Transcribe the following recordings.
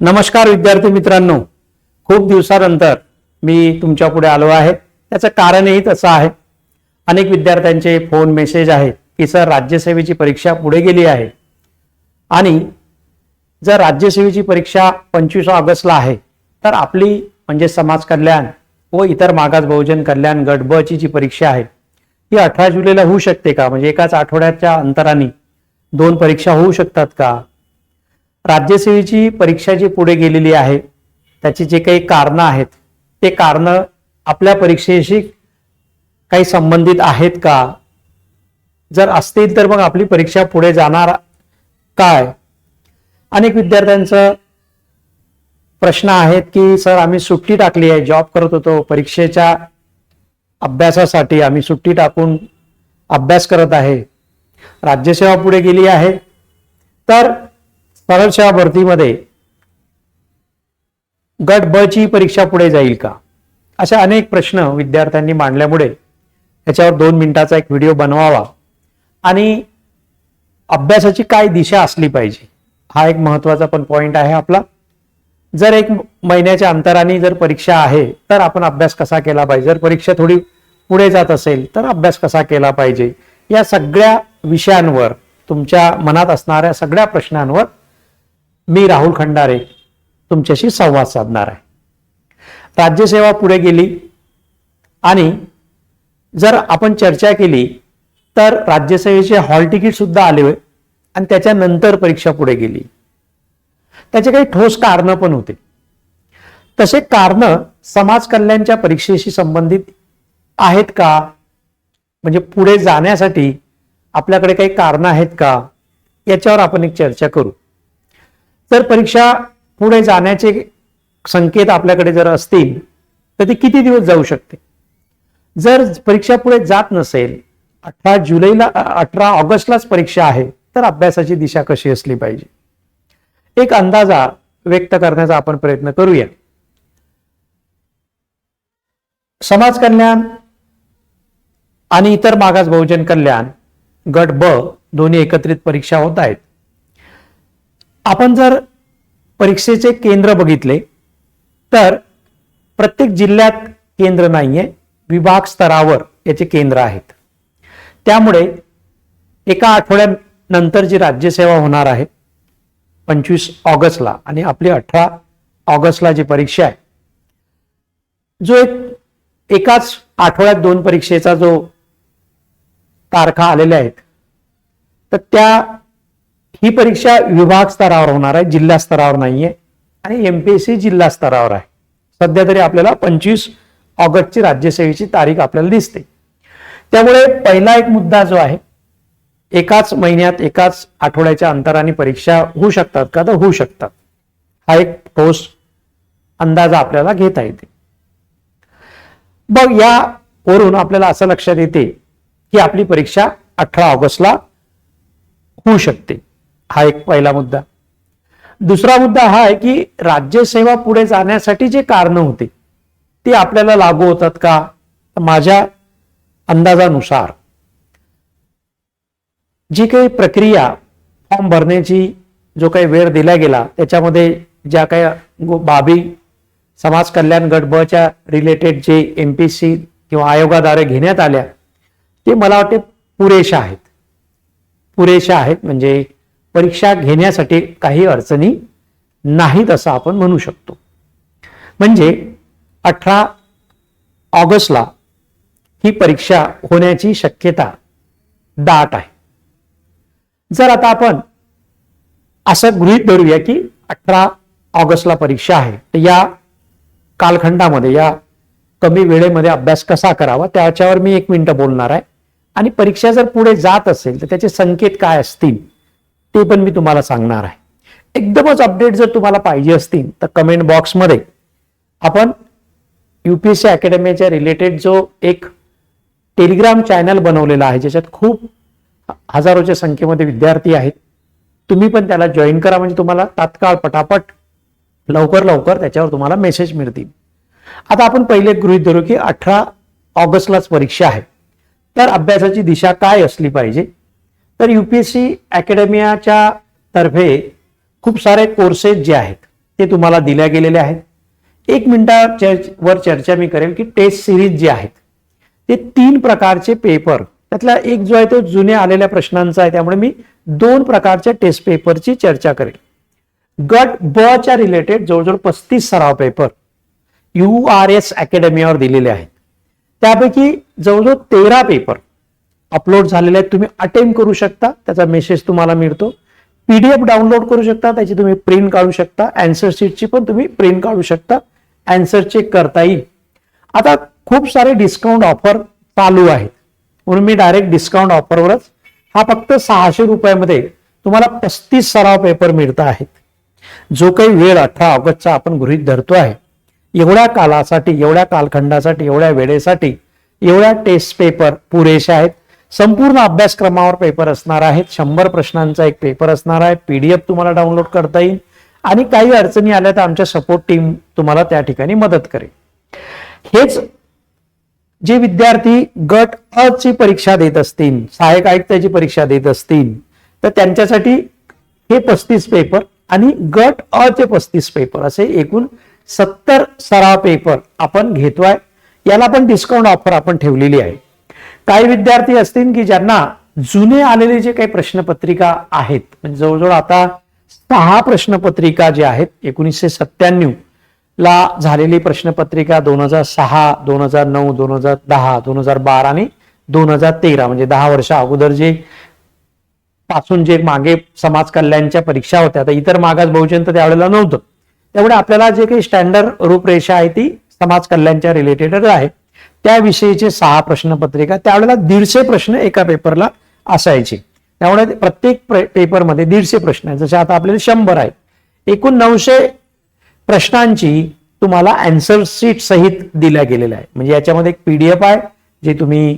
नमस्कार विद्यार्थी मित्रांनो. खूप दिवसानंतर मी तुमच्यापुढे आलो आहे. त्याचं कारणही तसं आहे. अनेक विद्यार्थ्यांचे फोन मेसेज आहेत की सर राज्यसेवेची परीक्षा पुढे गेली आहे. आणि जर राज्यसेवेची परीक्षा पंचवीस ऑगस्टला आहे तर आपली म्हणजे समाज कल्याण व इतर मागास बहुजन कल्याण गट ब ची जी परीक्षा आहे ती अठरा जुलैला होऊ शकते का? म्हणजे एकाच आठवड्याच्या अंतराने दोन परीक्षा होऊ शकतात का? राज्यसेवेची परीक्षा जी पुढे गेलेली आहे त्याची जे काही कारणं आहेत ते कारणं आपल्या परीक्षेशी काही संबंधित आहेत का? जर असतील तर मग आपली परीक्षा पुढे जाणार काय? अनेक विद्यार्थ्यांचं प्रश्न आहेत की सर आम्ही सुट्टी टाकली आहे जॉब करत होतो परीक्षेच्या अभ्यासासाठी आम्ही सुट्टी टाकून अभ्यास करत आहे राज्यसेवा पुढे गेली आहे. तर सरळ भरतीमध्ये गट ब ची परीक्षा पुढे जाईल का? असे अनेक प्रश्न विद्यार्थ्यांनी मांडल्यामुळे याच्यावर दोन मिनिटाचा एक व्हिडिओ बनवावा आणि अभ्यासाची काय दिशा असली पाहिजे हा एक महत्त्वाचा पण पॉइंट आहे आपला. जर एक महिन्याच्या अंतराने जर परीक्षा आहे तर आपण अभ्यास कसा केला पाहिजे? जर परीक्षा थोडी पुढे जात असेल तर अभ्यास कसा केला पाहिजे? या सगळ्या विषयांवर तुमच्या मनात असणाऱ्या सगळ्या प्रश्नांवर मी राहुल खंडारे तुमच्याशी संवाद साधणार आहे. राज्यसेवा पुढे गेली आणि जर आपण चर्चा केली तर राज्यसेवेचे हॉल तिकीट सुद्धा आले आणि त्याच्यानंतर परीक्षा पुढे गेली. त्याचे काही ठोस कारणं पण होते. तसे कारणं समाज कल्याणच्या परीक्षेशी संबंधित आहेत का? म्हणजे पुढे जाण्यासाठी आपल्याकडे काही कारणं आहेत का? याच्यावर आपण एक चर्चा करू. जर परीक्षा पुढे जाण्याचे संकेत आपल्याकडे जर असतील तर ती किती दिवस जाऊ शकते? जर परीक्षा पुढे जात नसेल अठरा जुलैला अठरा ऑगस्टलाच परीक्षा आहे तर अभ्यासाची दिशा कशी असली पाहिजे? एक अंदाजा व्यक्त करण्याचा आपण प्रयत्न करूया समाज कल्याण आणि इतर मागास बहुजन कल्याण गट ब दोन्ही एकत्रित परीक्षा होत आहेत. आपण जर परीक्षेचे केंद्र बघितले तर प्रत्येक जिल्ह्यात केंद्र नाहीये विभाग स्तरावर याचे केंद्र आहेत. त्यामुळे एका आठवड्यानंतर जी राज्यसेवा होणार आहे पंचवीस ऑगस्टला आणि आपली अठरा ऑगस्टला जी परीक्षा आहे जो एक एकाच आठवड्यात दोन परीक्षेचा जो तारखा आलेल्या आहेत तर त्या ही परीक्षा विभाग स्तरावर होणार आहे जिल्हा स्तरावर नाहीये आणि एमपीएससी जिल्हा स्तरावर आहे. सध्या तरी आपल्याला पंचवीस ऑगस्टची राज्यसेवेची तारीख आपल्याला दिसते. त्यामुळे पहिला एक मुद्दा जो आहे एकाच महिन्यात एकाच आठवड्याच्या अंतराने परीक्षा होऊ शकतात का? तर होऊ शकतात. हा एक ठोस अंदाजा आपल्याला घेता येते. मग यावरून आपल्याला असं लक्षात येते की आपली परीक्षा अठरा ऑगस्टला होऊ शकते. हा एक पहिला मुद्दा. दुसरा मुद्दा हा आहे की राज्यसेवा पुढे जाण्यासाठी जे कारण होते ते आपल्याला लागू होतात का? माझ्या अंदाजानुसार. जी काही प्रक्रिया फॉर्म भरण्याची जो काही वेळ दिला गेला त्याच्यामध्ये ज्या काही बाबी समाज कल्याण गट ब च्या रिलेटेड जे एम पी सी किंवा आयोगाद्वारे घेण्यात आल्या ते मला वाटते पुरेशा आहेत. पुरेशा आहेत म्हणजे परीक्षा घेण्यासाठी काही अडचणी नाहीत असं आपण म्हणू शकतो. म्हणजे अठरा ऑगस्टला ही परीक्षा होण्याची शक्यता दाट आहे. जर आता आपण असं गृहीत धरूया की अठरा ऑगस्टला परीक्षा आहे तर या कालखंडामध्ये या कमी वेळेमध्ये अभ्यास कसा करावा त्याच्यावर मी एक मिनिटं बोलणार आहे. आणि परीक्षा जर पुढे जात असेल तर त्याचे संकेत काय असतील? ते पण मी तुम्हाला सांगणार आहे. एकदमच अपडेट जर तुम्हाला पाहिजे असतील तर कमेंट बॉक्समध्ये आपण युपीएससी अकॅडमीच्या रिलेटेड जो एक टेलिग्राम चॅनल बनवलेला आहे ज्याच्यात खूप हजारोच्या संख्येमध्ये विद्यार्थी आहेत तुम्ही पण त्याला जॉईन करा. म्हणजे तुम्हाला तात्काळ पटापट लवकर लवकर त्याच्यावर तुम्हाला मेसेज मिळतील. आता आपण पहिले गृहीत धरू की अठरा ऑगस्टलाच परीक्षा आहे. तर अभ्यासाची दिशा काय असली पाहिजे? तर यू पी एस सी अकॅडमियाच्या तर्फे खूप सारे कोर्सेस जे आहेत ते तुम्हाला दिल्या गेलेले आहेत. एक मिनिटा वर चर्चा मी करेल की टेस्ट सिरीज जे आहेत ते तीन प्रकारचे पेपर त्यातला एक जो आहे तो जुन्या आलेल्या प्रश्नांचा आहे त्यामुळे मी दोन प्रकारच्या टेस्ट पेपरची चर्चा करेल. गट ब च्या रिलेटेड जवळजवळ पस्तीस सराव पेपर यू आर एस अकॅडमीवर दिलेले आहेत. त्यापैकी जवळजवळ तेरा पेपर अपलोड झालेले आहेत तुम्ही अटेम्प्ट करू शकता. त्याचा मेसेज तुम्हाला मिळतो. पीडीएफ डाउनलोड करू शकता त्याची तुम्ही प्रिंट काढू शकता. अँसर शीटची पण तुम्ही प्रिंट काढू शकता. अँसर चेक करता येईल. आता खूप सारे डिस्काउंट ऑफर चालू आहेत. म्हणून मी डायरेक्ट डिस्काउंट ऑफरवरच हा फक्त सहाशे रुपयामध्ये तुम्हाला पस्तीस सराव पेपर मिळत आहेत. जो काही वेळ अठरा ऑगस्टचा आपण गृहित धरतो आहे एवढ्या कालासाठी एवढ्या कालखंडासाठी एवढ्या वेळेसाठी एवढ्या टेस्ट पेपर पुरेशा आहेत. संपूर्ण अभ्यासक्रमावर पेपर असणार आहेत. शंभर प्रश्नांचा एक पेपर असणार आहे. पीडीएफ तुम्हाला डाउनलोड करता येईल. आणि काही अडचणी आल्या तर आमच्या सपोर्ट टीम तुम्हाला त्या ठिकाणी मदत करेल. हेच जे विद्यार्थी गट अ ची परीक्षा देत असतील सहाय्यक आयुक्ताची परीक्षा देत असतील तर त्यांच्यासाठी हे पस्तीस पेपर आणि गट अ चे पस्तीस पेपर असे एकूण सत्तर सराव पेपर आपण घेतोय. याला पण डिस्काउंट ऑफर आपण ठेवलेली आहे. काही विद्यार्थी असतील की ज्यांना जुने आलेले जे काही प्रश्नपत्रिका आहेत म्हणजे जवळजवळ आता सहा प्रश्नपत्रिका जे आहेत एकोणीसशे सत्त्याण्णव ला झालेली प्रश्नपत्रिका दोन हजार सहा दोन हजार नऊ दोन हजार दहा दोन हजार बारा आणि दोन हजार तेरा म्हणजे दहा वर्षा अगोदर जे पासून जे मागे समाज कल्याणच्या परीक्षा होत्या तर इतर मागास बहुजन तर त्यावेळेला नव्हतं. त्यामुळे आपल्याला जे काही स्टँडर्ड रूपरेषा आहे ती समाज कल्याणच्या रिलेटेडच आहे. त्याविषयीचे सहा प्रश्नपत्रिका त्यावेळेला दीडशे प्रश्न एका पेपरला असायचे. त्यामुळे प्रत्येक पेपरमध्ये दीडशे प्रश्न आहेत. जसे आता आपल्याला शंभर आहेत. एकूण नऊशे प्रश्नांची तुम्हाला अँसर शीट सहित दिल्या गेलेल्या आहे म्हणजे याच्यामध्ये एक पीडीएफ आहे जे तुम्ही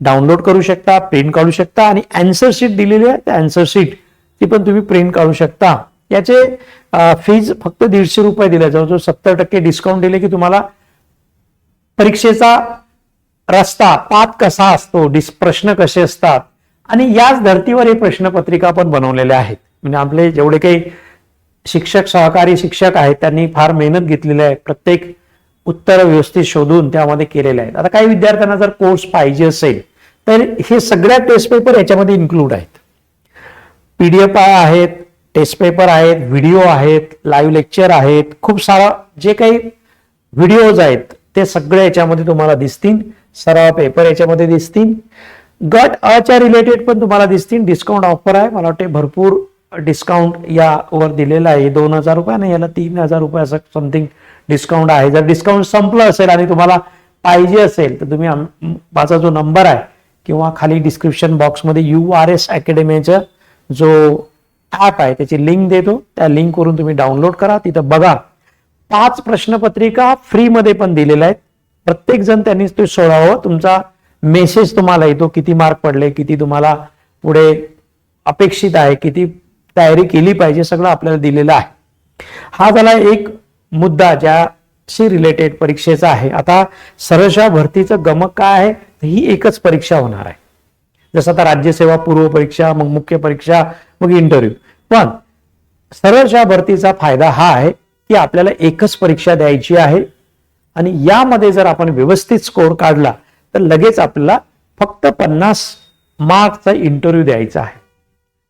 डाउनलोड करू शकता प्रिंट काढू शकता आणि अँसर शीट दिलेली आहे. त्या अँसर शीट ती पण तुम्ही प्रिंट काढू शकता. याचे फीज फक्त दीडशे रुपये दिल्या जवळजवळ सत्तर टक्के डिस्काउंट दिले की तुम्हाला परीक्षेचा रस्ता पात कसा असतो डिस प्रश्न कसे असतात आणि याच धर्तीवर हे प्रश्नपत्रिका पण बनवलेल्या आहेत. म्हणजे आपले जेवढे काही शिक्षक सहकारी शिक्षक आहेत त्यांनी फार मेहनत घेतलेली आहे. प्रत्येक उत्तर व्यवस्थित शोधून त्यामध्ये केलेले आहेत. आता काही विद्यार्थ्यांना जर कोर्स पाहिजे असेल तर हे सगळ्या टेस्ट पेपर याच्यामध्ये इन्क्लूड आहेत. पीडीएफ आहेत टेस्ट पेपर आहेत व्हिडिओ आहेत लाईव्ह लेक्चर आहेत खूप सारा जे काही व्हिडिओज आहेत ते सगळे याच्यामध्ये तुम्हाला दिसतील. सराव पेपर याच्यामध्ये दिसतील. गट अ च्या रिलेटेड पण तुम्हाला दिसतील. डिस्काउंट ऑफर आहे. मला वाटते भरपूर डिस्काउंट यावर दिलेला आहे. दोन हजार रुपये आणि याला तीन हजार रुपये असं समथिंग डिस्काउंट आहे. जर डिस्काउंट संपलं असेल आणि तुम्हाला पाहिजे असेल तर तुम्ही माझा जो नंबर आहे किंवा खाली डिस्क्रिप्शन बॉक्समध्ये यू आर एस अकॅडमीचा जो ॲप आहे त्याची लिंक देतो. त्या लिंकवरून तुम्ही डाउनलोड करा. तिथं बघा. पाच प्रश्नपत्रिका फ्रीमध्ये पण दिलेल्या आहेत. प्रत्येक जण त्यांनीच ते सोडावं. तुमचा मेसेज तुम्हाला येतो किती मार्क पडले किती तुम्हाला पुढे अपेक्षित आहे किती तयारी केली पाहिजे सगळं आपल्याला दिलेलं आहे. हा झाला एक मुद्दा ज्याशी रिलेटेड परीक्षेचा आहे. आता सरळशा भरतीचं गमक काय आहे? ही एकच परीक्षा होणार आहे. जसं आता राज्यसेवा पूर्व परीक्षा मग मुख्य परीक्षा मग इंटरव्ह्यू पण सरळशा भरतीचा फायदा हा आहे. की आपल्याला एकच परीक्षा द्यायची आहे. आणि यामध्ये जर आपण व्यवस्थित स्कोर काढला तर लगेच आपल्याला फक्त पन्नास मार्कचा इंटरव्ह्यू द्यायचा आहे.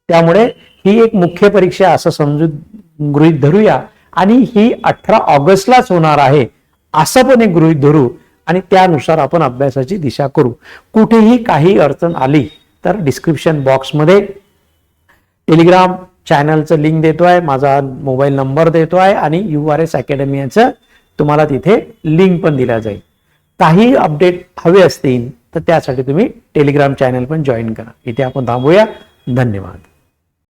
त्यामुळे ही एक मुख्य परीक्षा असं समजून गृहित धरूया. आणि ही अठरा ऑगस्टलाच होणार आहे असं पण एक गृहित धरू आणि त्यानुसार आपण अभ्यासाची दिशा करू. कुठेही काही अडचण आली तर डिस्क्रिप्शन बॉक्समध्ये टेलिग्राम चॅनलचं लिंक देतो आहे माझा मोबाईल नंबर देतो आहे आणि यू आर एस अकॅडमीचं तुम्हाला तिथे लिंक पण दिला जाईल. काही अपडेट हवे असतील तर त्यासाठी तुम्ही टेलिग्राम चॅनल पण जॉईन करा. इथे आपण थांबूया. धन्यवाद.